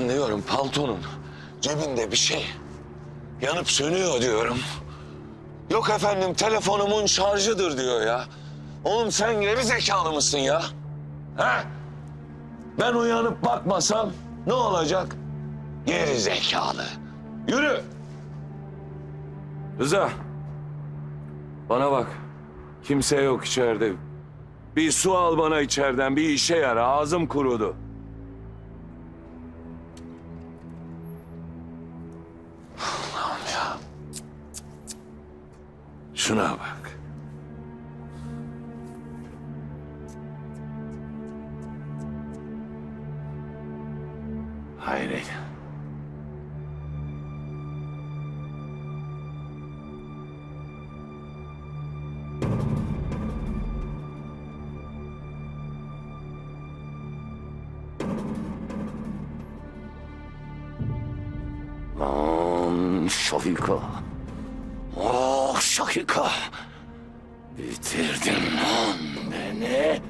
lan diyorum paltonun cebinde bir şey yanıp sönüyor diyorum. Yok efendim telefonumun şarjıdır diyor ya. Oğlum sen geri zekalı mısın ya? He? Ben uyanıp bakmasam ne olacak? Geri zekalı. Yürü. Rıza. Bana bak. Kimse yok içeride. Bir su al bana içeriden. Bir işe yara. Ağzım kurudu. Şuna bak. Hayret. Lan Şahika. Oh Şahika. Bitirdin lan beni.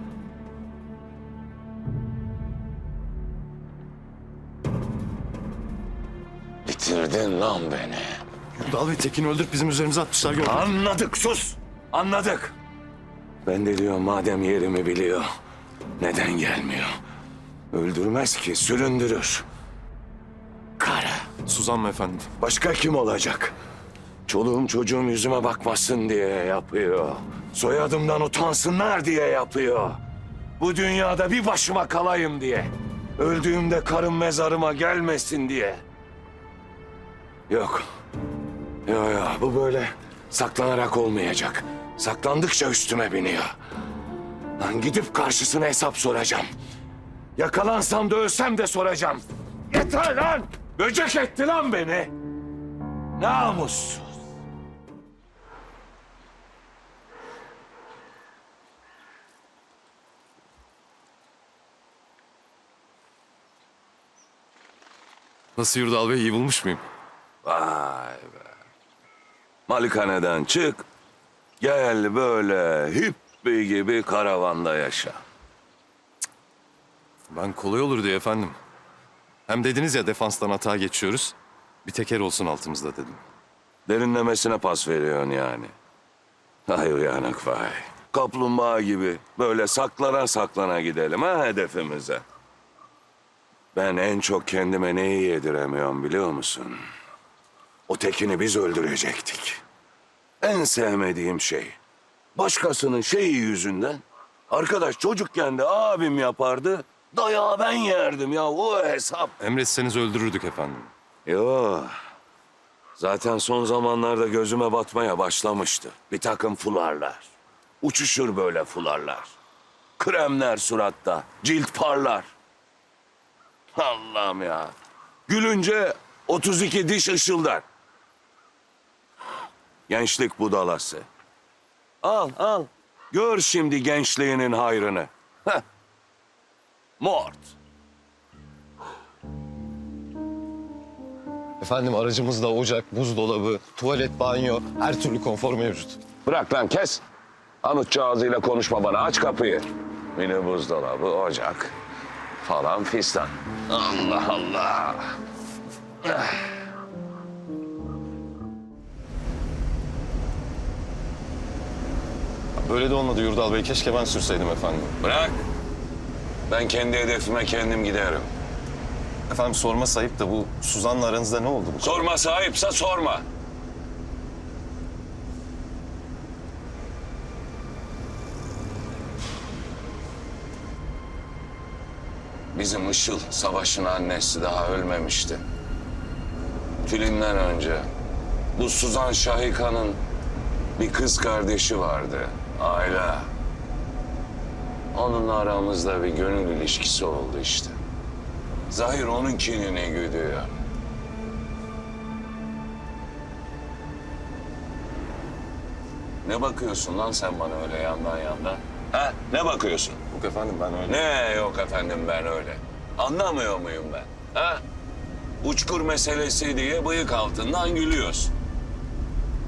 Bitirdin lan beni. Yurdal Bey Tekin'i öldürüp bizim üzerimize atmışlar gördüm. Anladık sus. Anladık. Ben de diyorum madem yerimi biliyor. Neden gelmiyor? Öldürmez ki süründürür. Kara. Suzan mı efendim? Başka kim olacak? Çoluğum çocuğum yüzüme bakmasın diye yapıyor. Soyadımdan utansınlar diye yapıyor. Bu dünyada bir başıma kalayım diye. Öldüğümde karım mezarıma gelmesin diye. Yok. Yok yok bu böyle saklanarak olmayacak. Saklandıkça üstüme biniyor. Lan gidip karşısına hesap soracağım. Yakalansam da ölsem de soracağım. Yeter lan! Böcek etti lan beni. Namussuz. Nasıl Yurdal Bey iyi bulmuş muyum? Vay be. Malikaneden çık. Gel böyle hippi gibi karavanda yaşa. Ben kolay olur diye efendim. Hem dediniz ya defanstan hata geçiyoruz. Bir teker olsun altımızda dedim. Derinlemesine pas veriyorsun yani. Ay uyanık vay. Kaplumbağa gibi böyle saklana saklana gidelim ha hedefimize. Ben en çok kendime neyi yediremiyorum biliyor musun? O tekini biz öldürecektik. En sevmediğim şey. Başkasının şeyi yüzünden. Arkadaş çocukken de abim yapardı. Dayağı ben yerdim ya o hesap. Emretseniz öldürürdük efendim. Yo. Zaten son zamanlarda gözüme batmaya başlamıştı. Bir takım fularlar. Uçuşur böyle fularlar. Kremler suratta, cilt parlar. Allah'ım ya. Gülünce 32 diş ışıldar. Gençlik budalası. Al al. Gör şimdi gençliğinin hayrını. Heh. Mort. Efendim aracımızda ocak, buzdolabı, tuvalet, banyo, her türlü konfor mevcut. Bırak lan kes. Anutçu ağzıyla konuşma bana. Aç kapıyı. Mini buzdolabı, ocak falan fistan. Allah Allah. Böyle de olmadı Yurdal Bey. Keşke ben sürseydim efendim. Bırak. Ben kendi hedefime kendim giderim. Efendim sorma sayıp da bu Suzan'la aranızda ne oldu bu? Sorma sahipse sorma. Bizim Işıl Savaş'ın annesi daha ölmemişti. Tülin'den önce bu Suzan Şahika'nın Bir kız kardeşi vardı. Ayla. Onunla aramızda bir gönül ilişkisi oldu işte. Zahir onun kinine güdüyor. Ne bakıyorsun lan sen bana öyle yandan yandan? Ha? Ne bakıyorsun? Yok efendim ben öyle. Ne yok efendim ben öyle. Anlamıyor muyum ben? Ha? Uçkur meselesi diye bıyık altından gülüyorsun.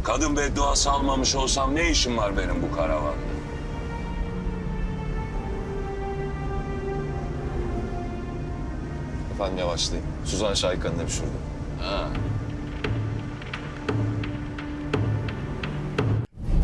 Kadın bedduası almamış olsam ne işim var benim bu karavanda? Efendim yavaşlayın. Suzan Şahika'nın evi şurada. Ha.